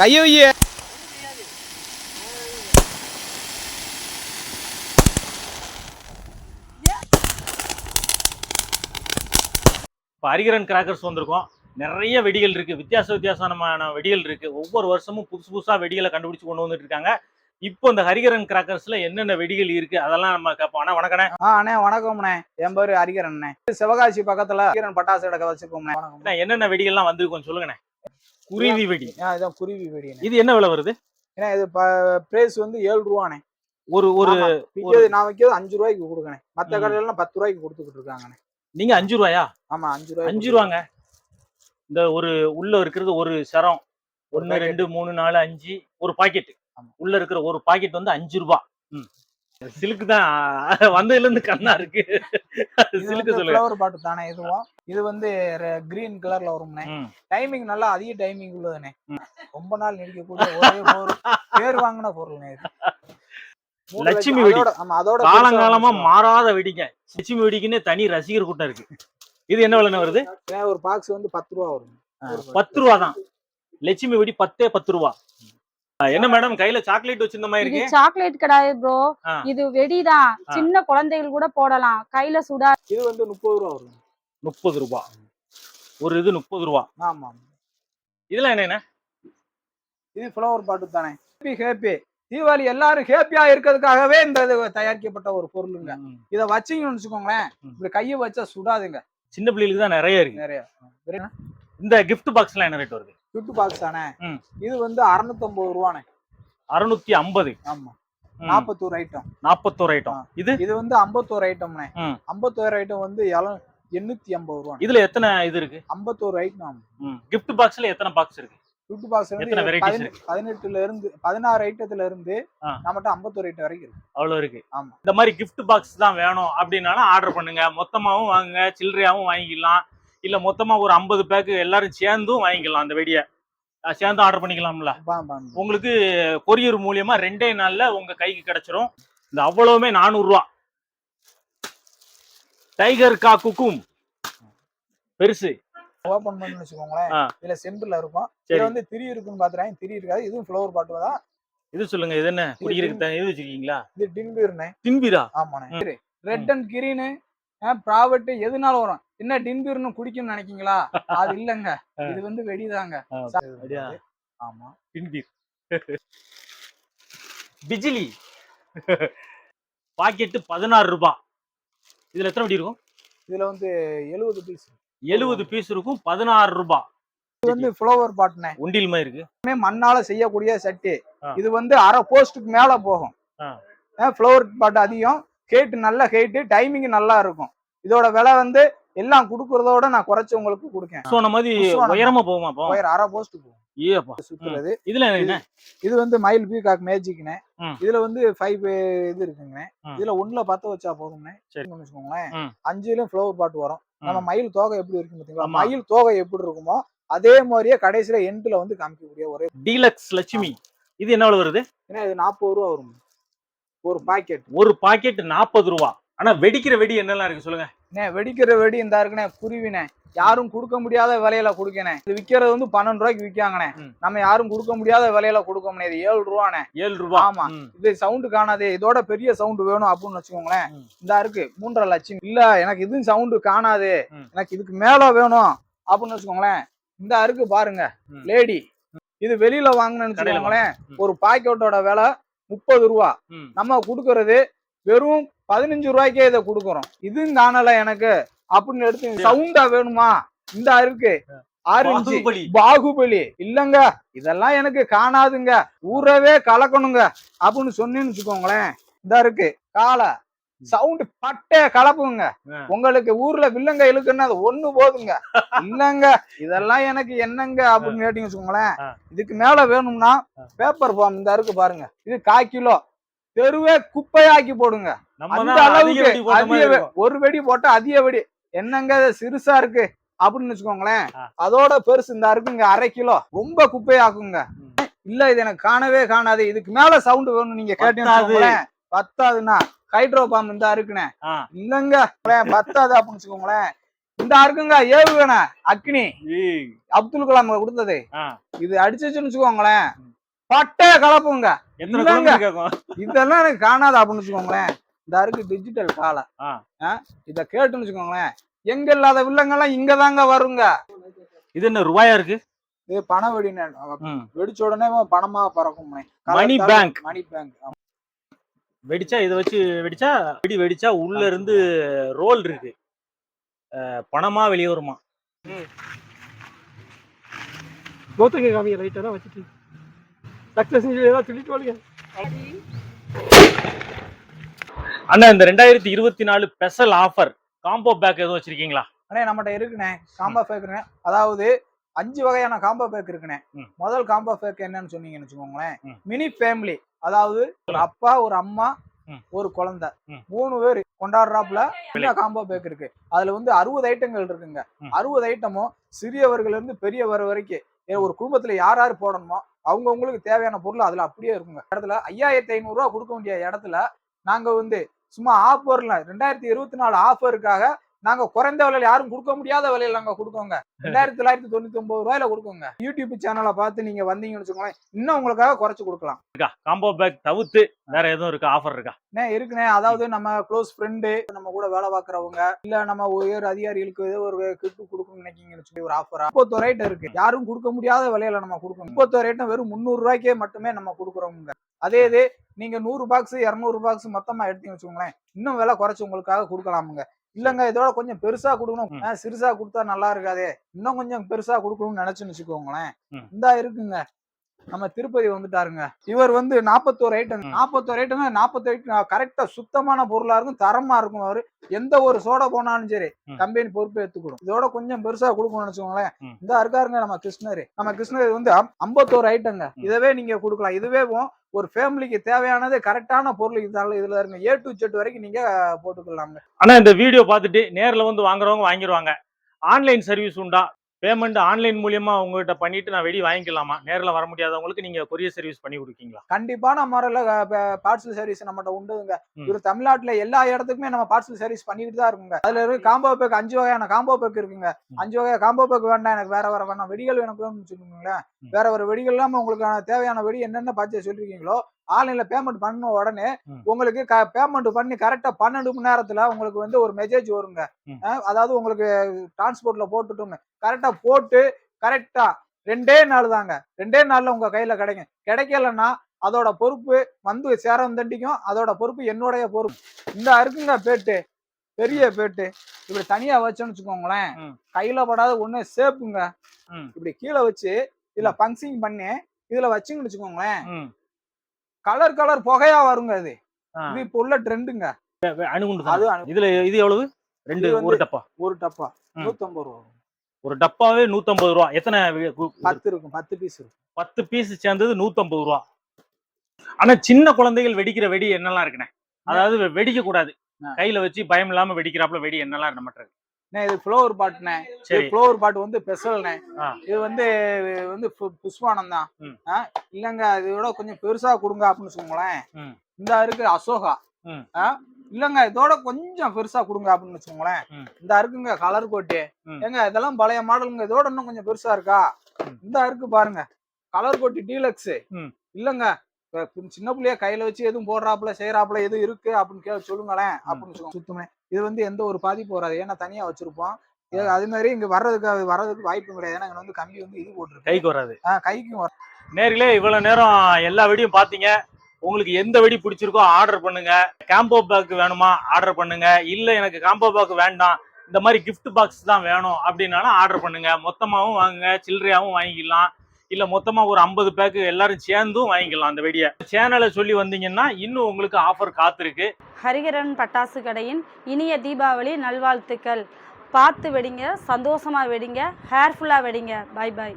கையை வையே இப்போ ஹரிகரன் கிராக்கர்ஸ் வந்திருக்கோம். நிறைய வெடிகள் இருக்கு. வித்தியாச வித்தியாசமான வெடிகள் இருக்கு. ஒவ்வொரு வருஷமும் புதுசு புதுசா வெடிகளை கண்டுபிடிச்சு கொண்டு வந்துட்டு இருக்காங்க. இப்போ இந்த ஹரிகரன் கிராக்கர்ஸ்ல என்னென்ன வெடிகள் இருக்கு? அதெல்லாம் நம்ம கேட்போம். அண்ணா வணக்கண்ணே. ஆ அண்ணே வணக்கம்ண்ணே. என் பேரு ஹரிகரண்ணே சிவகாசி பக்கத்துல ஹரிகரன் பட்டாசு கடை வச்சிருக்கோம்ண்ணே வணக்கம் அண்ணா, என்னென்ன வெடிகள்லாம் வந்திருக்கும் சொல்லுங்கண்ணே. குருவி வெடி ஆ இதான் குருவி வெடிண்ணே இது என்ன விலை வருது? ஏன்னா இது பிரைஸ் வந்து ஏழு ரூபாண்ணே ஒரு ஒரு நான் வைக்கிறது அஞ்சு ரூபாய்க்கு கொடுக்கணே. மத்த ம். கடையில எல்லாம் பத்து ரூபாய்க்கு கொடுத்துக்கிட்டு இருக்காங்கண்ணே நீங்க அஞ்சு ரூபாயா? ஆமா அஞ்சு ரூபாய் அஞ்சு ரூபாங்க. இந்த ஒரு உள்ள இருக்கிறது ஒரு சரம். ஒன்னு. ரெண்டு மூணு நாலு அஞ்சு ஒரு பாக்கெட். உள்ள இருக்கிற ஒரு பாக்கெட் வந்து அஞ்சு ரூபா. சிலுக்கு தான். வந்ததுல இருந்து கண்ணா இருக்கு. சிலுக்கு சொல்லுங்க. ஃப்ளவர் பாட்டு தானே இதுவும். இது வந்து கிரீன் கலர்ல வரும்ண்ணே ம். டைமிங் நல்லா அதிக டைமிங் உள்ளதுண்ணே ம். ரொம்ப நாள் நீடிக்கக்கூடிய ஒரே பொருள் பேர் வாங்கின மூணு லட்சுமி. வெடி. அதோட- காலங்காலமா. மாறாத வெடிங்க. லட்சுமி வெடிக்குன்னு தனி ரசிகர் கூட்டம் இருக்கு. இது என்ன விலைன்னு வருது? ஒரு பாக்ஸ் வந்து பத்து ரூபா வரும். ஒரு பத்து ரூபா தான். லட்சுமி வெடி பத்தே பத்து ரூபா. என்ன மேடம்? கையில சாக்லேட் வச்சிருந்த மாதிரி இருக்கு. சாக்லேட் கிடையாது ப்ரோ. இது வெடிதான். சின்ன குழந்தைகள் கூட போடலாம். கையில சுடா இது வந்து முப்பது ரூபா வரும். முப்பது ரூபா. ஒரு இது முப்பது ரூபா. ஆமா. இதெல்லாம் என்னென்ன? இது ஃப்ளவர் பாட்டு தானே. ஹேப்பி ஹேப்பி தீபாவளி எல்லாரும் ஹேப்பியா இருக்கிறதுக்காகவே இந்த இது தயாரிக்கப்பட்ட ஒரு பொருளுங்க இத வச்சீங்கன்னு வச்சுக்கோங்களேன். இப்படி கையை வச்சா சுடாதுங்க. சின்ன பிள்ளைகளுக்கு தான் நிறைய இருக்கு. நிறைய. இந்த கிஃப்ட் பாக்ஸ்லாம் என்ன ரேட் வருது? ஃபிஃப்டி பாக்ஸ் தானே. இது வந்து அறுநூத்தம்பது ரூபாண்ணே அறுநூத்தி ஐம்பது. ஆமா. நாற்பத்தோரு ஐட்டம் நாற்பத்தோரு ஐட்டம் இது? இது வந்து ஐம்பத்தோரு ஐட்டம்ண்ணே ம். ஐம்பத்தோரு ஐட்டம் வந்து எண்ணூத்தி ஐம்பது ரூபா இதுல எத்தனை இது இருக்கு? ஐம்பத்தோரு ஐட்டம் கிஃப்ட் பாக்ஸ்ல எத்தனை பாக்ஸ் இருக்கு? ஃபிஃப்டி பாக்ஸ் வந்து பதினெட்டுல இருந்து பதினாறு ஐட்டத்துல இருந்து. நம்மகிட்ட ஐம்பத்தோரு ஐட்டம் வரைக்கும் இருக்கு. அவ்வளவு இருக்கு. ஆமா. இந்த மாதிரி கிஃப்ட் பாக்ஸ் தான் வேணும் அப்படின்னாலும் ஆர்டர் பண்ணுங்க. மொத்தமாவும் வாங்குங்க. சில்லறையாவும் வாங்கிக்கலாம். இல்ல மொத்தமா ஒரு ஐம்பது பேக்கு எல்லாரும் சேர்ந்தும் வாங்கிக்கலாம் அந்த வெடியை. சேர்ந்து ஆர்டர் பண்ணிக்கலாம்ல. உங்களுக்கு கொரியர் மூலியமா ரெண்டே நாள்ல உங்க கைக்கு கிடைச்சிரும். இந்த அவ்வளவுமே நானூறு ரூபா. டைகர் கா குக்கும் பெருசு. ஓபன் பண்ணி வச்சுக்கோங்களேன். இதுல செம்பிள் இருக்கும். இதுல வந்து திரி இருக்குன்னு பாத்துறேன் திரி இருக்காது. இதுவும் ஃப்ளவர் பாட்டு தான். இது சொல்லுங்க இது என்ன? குடிக்கிறதுக்கு இது வச்சிருக்கீங்களா? இது டின்பீர்னே தின்பிரா ஆமாண்ணே. ரெட் அண்ட் கிரீனு ப்ராவர்ட் எதுனால வரும்? என்ன டின்பீர்னு குடிக்கணும்னு நினைக்கீங்களா? அது இல்லங்க. இது வந்து வெடிதாங்க? ஆமா. தின்பீர் பிஜிலி. பாக்கெட்டு பதினாறு ரூபாய் இதுல எத்தனை வெடி இருக்கும்? இதுல வந்து எழுபது பீஸ் எழுபது பீஸ் இருக்கும் பதினாறு ரூபாய் இது வந்து ஃப்ளவர் பாட்டுனே ஒண்டில் மாதிரி இருக்கு. மண்ணால செய்யக்கூடிய சட்டி. இது வந்து அரை போஸ்ட்டுக்கு மேல போகும். ஆ. ஃப்ளவர் பாட்டு அதிகம். ஹேட்டு நல்ல ஹேட்டு டைமிங் நல்லா இருக்கும். இதோட விலை வந்து எல்லாம் கொடுக்கறதோட நான் குறைச்சு உங்களுக்கு கொடுக்கேன் சொன்ன மாதிரி. உயரமா போகுமா அப்போ? ஒயர் அரை போஸ்ட் போகும் ஏப்பா. சுத்துறது. இதுல என்ன? இது வந்து மயில் பீகாக் மேஜிக்னே. இதுல வந்து ஃபைவ் இது இருக்குங்கண்ணே. ம். இதுல ஒண்ணுல பத்த வச்சா. சரின்னு வச்சுக்கோங்களேன். அஞ்சுலயும் ஃப்ளவர் பாட்டு வரும். நம்ம. மயில் தோகை எப்படி இருக்கும் பாத்தீங்களா. மயில் தோகை எப்படி இருக்குமோ அதே மாதிரியே கடைசியில எண்ட்ல வந்து காமிக்கக்கூடிய ஒரே டீலக்ஸ் லட்சுமி. இது என்ன வருது? ஏன்னா இது நாற்பது ரூபா வரும் ஒரு பாக்கெட். ஒரு பாக்கெட் நாற்பது ரூபா. ஆனா வெடிக்கிற வெடி என்னெல்லாம் இருக்கு சொல்லுங்க. வெடிக்கிற வெடி இந்த இருக்குண்ணே குருவினே யாரும் கொடுக்க முடியாத விலையில கொடுக்கணே. இது விக்கிறது வந்து பன்னெண்டு ரூபாய்க்கு விற்காங்கண்ணே. நம்ம யாரும் கொடுக்க முடியாத விலையில கொடுக்க முடியாது ஏழு ரூபாண்ணே. ஏழு ரூபா. ஆமா. இது சவுண்டு காணாது. இதோட பெரிய சவுண்டு வேணும் அப்படின்னு வச்சுக்கோங்களேன். இந்த இருக்கு. மூன்றரை லட்சம். இல்ல எனக்கு இது சவுண்டு காணாது. எனக்கு இதுக்கு மேல வேணும் அப்படின்னு வச்சுக்கோங்களேன். இந்த இருக்கு பாருங்க. லேடி இது வெளியில வாங்கினேன்னு வச்சுக்கோங்களேன். ஒரு பாக்கெட்டோட விலை முப்பது ரூபா. நம்ம கொடுக்கறது வெறும் பதினஞ்சு ரூபாய்க்கே இதை கொடுக்குறோம். இதுவும் காணல எனக்கு அப்படின்னு எடுத்து சவுண்டா வேணுமா? இந்த இருக்கு. பாகுபலி. பாகுபலி. இல்லங்க. இதெல்லாம் எனக்கு காணாதுங்க. ஊரவே கலக்கணுங்க. அப்படின்னு சொன்னேன்னு வச்சுக்கோங்களேன். இந்த இருக்கு. காலை சவுண்ட் பட்டே கலப்புங்க. உங்களுக்கு ஊர்ல வில்லங்க இழுக்குன்னா அது ஒண்ணு போதுங்க. இல்லங்க இதெல்லாம் எனக்கு என்னங்க அப்படின்னு கேட்டீங்க வச்சுக்கோங்களேன். இதுக்கு மேல வேணும்னா. பேப்பர் ஃபார்ம் இந்த இருக்கு பாருங்க. இது கால் கிலோ. தெருவே குப்பையாக்கி போடுங்க. அந்த அளவுக்கு அதிக. ஒரு வெடி போட்டா அதிக வெடி. என்னங்க சிறுசா இருக்கு அப்படின்னு வச்சுக்கோங்களேன். அதோட பெருசு இந்த இருக்குங்க அரை கிலோ. ரொம்ப குப்பையாக்குங்க. இல்ல இது எனக்கு காணவே காணாது. இதுக்கு மேல சவுண்ட் வேணும் நீங்க கேட்டீங்கன்னு பத்தாதுன்னா ஹைட்ரோ பாம் இந்த ஆ. இல்லங்க. பத்தாது அப்படின்னு வச்சுக்கோங்களேன் இந்த இருக்குங்க ஏவுகணை அக்னி. அப்துல் கலாம் கொடுத்தது. இது அடிச்சுச்சுன்னு வச்சுக்கோங்களேன். பட்டைய கலப்புங்க. இதெல்லாம் எனக்கு காணாது அப்படின்னு வச்சுக்கோங்களேன் இந்த இருக்கு டிஜிட்டல் காலை இத கேட்டுன்னு வச்சுக்கோங்களேன். எங்க இல்லாத வில்லங்கெல்லாம் இங்க தாங்க வருங்க. இது என்ன ரூபாயா இருக்கு? இது பண வெடி ம். வெடிச்ச உடனே பணமா பறக்கும் மணி பேங்க் மணி பேங்க் வெடிச்சா இதை வச்சு வெடிச்சா வெடி வெடிச்சா உள்ள இருந்து ரோல் இருக்கு. பணமா வெளியே வருமா? கௌதங்க காமிங்க ரைட்டாக தான் வச்சுட்டு. சக்ஸஸ் ஏதாவது சொல்லிட்டு வாங்க அண்ணா இந்த ரெண்டாயிரத்தி இருபத்தி நாலு ஸ்பெஷல் ஆஃபர் காம்போ பேக் எதுவும் வச்சிருக்கீங்களா? அண்ணே நம்மகிட்ட இருக்குண்ணே. காம்போ பேக் இருக்குண்ணே. அதாவது அஞ்சு வகையான காம்போ பேக் இருக்குண்ணே. முதல் காம்போ பேக் என்னன்னு சொன்னீங்கன்னு வச்சுக்கோங்களேன். மினி ஃபேமிலி அதாவது ஒரு அப்பா ஒரு அம்மா. ஒரு குழந்தை. மூணு பேர் கொண்டாடுறாப்புல காம்போ பேக் இருக்கு அதுல வந்து அறுபது ஐட்டங்கள் இருக்குங்க. அறுபது ஐட்டமும் சிறியவர்கள் இருந்து பெரியவர் வரைக்கும் ஒரு குடும்பத்துல யார் யார் போடணுமோ அவங்கவுங்களுக்கு தேவையான பொருள் அதுல அப்படியே இருக்குங்க இடத்துல ஐயாயிரத்தி ஐநூறு ரூபா கொடுக்க வேண்டிய இடத்துல நாங்க வந்து சும்மா ஆஃபர்ல ரெண்டாயிரத்தி இருபத்தி நாலு ஆஃபருக்காக நாங்க குறைந்த விலையில யாரும் கொடுக்க முடியாத விலையில நாங்க கொடுக்கோங்க. ரெண்டாயிரத்தி தொள்ளாயிரத்தி தொண்ணூத்தி ஒன்பது ரூபாயில கொடுக்கோங்க. யூடியூப் சேனலை பார்த்து நீங்க வந்தீங்கன்னு வச்சுக்கோங்களேன் இன்னும் உங்களுக்காக குறைச்சு கொடுக்கலாம். இருக்கா? காம்போ பேக் தவிர்த்து வேற எதுவும் இருக்கா? ஆஃபர் இருக்கா? அண்ணே, இருக்குண்ணே. அதாவது நம்ம க்ளோஸ் ஃப்ரெண்டு நம்ம கூட வேலை பார்க்கறவங்க இல்ல நம்ம உயர் அதிகாரிகளுக்கு ஏதோ ஒரு கிஃப்ட் கொடுக்கணும்னு நினைக்கீங்கன்னு சொல்லி ஒரு ஆஃபர் முப்பத்தோரு ரேட் இருக்கு. யாரும் கொடுக்க முடியாத விலையில நம்ம கொடுக்கணும். முப்பத்தோரு ரேட்டும் வெறும் முந்நூறு ரூபாய்க்கே மட்டுமே நம்ம கொடுக்குறோங்க அதே இது நீங்க நூறு பாக்ஸ் இரநூறு பாக்ஸ் மொத்தமா எடுத்தீங்கன்னு வச்சுக்கோங்களேன் இன்னும் விலை குறைச்சு உங்களுக்காக கொடுக்கலாமுங்க. இல்லங்க இதோட கொஞ்சம் பெருசா கொடுக்கணும். சிறுசா கொடுத்தா நல்லா இருக்காதே? இன்னும் கொஞ்சம் பெருசா கொடுக்கணும்னு நினைச்சுன்னு வச்சுக்கோங்களேன். இந்தா இருக்குங்க. நம்ம திருப்பதி வந்துட்டாருங்க. இவர் வந்து நாற்பத்தோரு ஐட்டம். நாற்பத்தோரு ஐட்டங்க நாற்பத்தி ஐட்டம் கரெக்டா சுத்தமான பொருளா இருக்கும் தரமா இருக்கும் அவரு. எந்த ஒரு சோடா போனாலும் சரி. கம்பெனி பொறுப்பு எடுத்துக்கணும் இதோட கொஞ்சம் பெருசா கொடுக்கணும்னு வச்சுக்கோங்களேன். இந்த இருக்காருங்க நம்ம கிருஷ்ணர். நம்ம கிருஷ்ணர் வந்து ஐம்பத்தோரு ஐட்டங்க. இதவே நீங்க கொடுக்கலாம். இதுவே ஒரு ஃபேமிலிக்கு தேவையானது கரெக்டான பொருள் இதுல இதுல இருங்க. ஏ டு ஜெட் வரைக்கும் நீங்க போட்டுக்கலாங்க ஆனா இந்த வீடியோ பார்த்துட்டு நேர்ல வந்து வாங்குறவங்க வாங்கிடுவாங்க ஆன்லைன் சர்வீஸ் உண்டா? பேமெண்ட் ஆன்லைன் மூலியமா உங்ககிட்ட பண்ணிட்டு நான் வெடி வாங்கிக்கலாமா? நேர்ல வர முடியாதவங்களுக்கு நீங்க கொரியர் சர்வீஸ் பண்ணி கொடுக்கீங்களா? கண்டிப்பான முறையில பார்சல் சர்வீஸ் நம்மகிட்ட உண்டுங்க. இவர் தமிழ்நாட்டுல எல்லா இடத்துக்குமே நம்ம பார்சல் சர்வீஸ் பண்ணிட்டு தான் இருக்குங்க. அதுல இருக்கு காம்போ பேக் அஞ்சு வகையான காம்போ பேக் இருக்குங்க. அஞ்சு வகை காம்போ பேக் வேண்டாம் எனக்கு வேற வேற வேணாம். வெடிகள் எனக்கு வேணும்னு வச்சுக்கோங்களேன் ம். வேற வேற வெடிகள் இல்லாம உங்களுக்கு தேவையான வெடி என்னென்ன பார்த்து சொல்லிருக்கீங்களோ ஆன்லைன்ல பேமெண்ட் பண்ண உடனே. உங்களுக்கு பேமெண்ட் பண்ணி கரெக்டா பன்னெண்டு மணி நேரத்துல உங்களுக்கு வந்து ஒரு மெசேஜ் வருங்க. அதாவது உங்களுக்கு டிரான்ஸ்போர்ட்ல போட்டுட்டோங்க. கரெக்டா போட்டு கரெக்டா ரெண்டே நாள் தாங்க. ரெண்டே நாள்ல உங்க கையில கிடைக்கும். கிடைக்கலன்னா அதோட பொறுப்பு வந்து சேரம் தண்டிக்கும். அதோட பொறுப்பு என்னுடைய பொறுப்பு. இந்த இருக்குங்க பேட்டு பெரிய பேட்டு இப்படி தனியா வச்சோன்னு வச்சுக்கோங்களேன். கையில படாத ஒண்ணு சேப்புங்க. இப்படி கீழே வச்சு இதுல பங்க்சிங் பண்ணி இதுல வச்சுங்கன்னு வச்சுக்கோங்களேன். கலர் கலர் புகையா வருங்க அது. இது இப்போ உள்ள ட்ரெண்டுங்க. அணுகுண்டு. அது இதுல இது எவ்வளவு? ரெண்டு ஒரு டப்பா. ஒரு டப்பா. நூத்தம்பது ரூபா. ஒரு டப்பாவே நூத்தம்பது ரூபா. எத்தனை பத்து இருக்கும். பத்து பீஸ் இருக்கும். பத்து பீஸ் சேர்ந்தது நூத்தம்பது ரூபா. ஆனா சின்ன குழந்தைகள் வெடிக்கிற வெடி என்னெல்லாம் இருக்குண்ணே? அதாவது வெடிக்க கூடாது. கையில வச்சு பயம் இல்லாம வெடிக்கிறாப்புல வெடி என்னெல்லாம் அண்ணே, இது ஃப்ளோவர் பாட்டுண்ணே இது ஃப்ளோவர் பாட்டு வந்து ஆ. இது வந்து வந்து புஷ்வானம் தான் இல்லங்க இதோட கொஞ்சம் பெருசா கொடுங்க அப்படின்னு வச்சுக்கோங்களேன் ம். இந்த இருக்கு அசோகா. இல்லங்க இதோட கொஞ்சம் பெருசா கொடுங்க அப்படின்னு வச்சுக்கோங்களேன். இந்த இருக்குங்க கலர் கோட்டு. ஏங்க இதெல்லாம் பழைய மாடலுங்க இதோட இன்னும் கொஞ்சம் பெருசா இருக்கா. இந்த இருக்கு பாருங்க கலர் கோட்டி டீலக்ஸ். இல்லங்க சின்ன பிள்ளைய கையில வச்சு எதுவும் போடுறாப்புல செய்யறாப்புல எதுவும் இருக்கு அப்படின்னு கே சொல்லுங்களேன் அப்படின்னு சொல்லுங்க. சுத்தமே. இது வந்து எந்த ஒரு பாதிப்பு வராது. ஏன்னா தனியா வச்சிருப்போம். அது மாதிரி இங்க வர்றதுக்கு வர்றதுக்கு வாய்ப்பு கிடையாது. ஏன்னா இங்க வந்து கம்பி வந்து இது போட்டிருக்கு. கைக்கு வராது. ஆ, கைக்கும் வரும் நேர்களே இவ்வளவு நேரம் எல்லா வெடியும் பாத்தீங்க உங்களுக்கு எந்த வெடி பிடிச்சிருக்கோ ஆர்டர் பண்ணுங்க. காம்போ பேக் வேணுமா ஆர்டர் பண்ணுங்க. இல்ல எனக்கு காம்போ பேக் வேண்டாம். இந்த மாதிரி gift பாக்ஸ் தான் வேணும் அப்படின்னாலும் ஆர்டர் பண்ணுங்க. மொத்தமாவும் வாங்குங்க. சில்லறையாவும் வாங்கிக்கலாம். இல்ல மொத்தமா ஒரு ஐம்பது பேக்கு எல்லாரும் சேர்ந்தும் வாங்கிக்கலாம் அந்த வெடியை. சேனலை சொல்லி வந்தீங்கன்னா இன்னும் உங்களுக்கு ஆஃபர் காத்திருக்கு. ஹரிகரன் பட்டாசு கடையின் இனிய தீபாவளி நல்வாழ்த்துக்கள். பார்த்து வெடிங்க சந்தோஷமா வெடிங்க ஹேர்ஃபுல்லாக வெடிங்க. Bye bye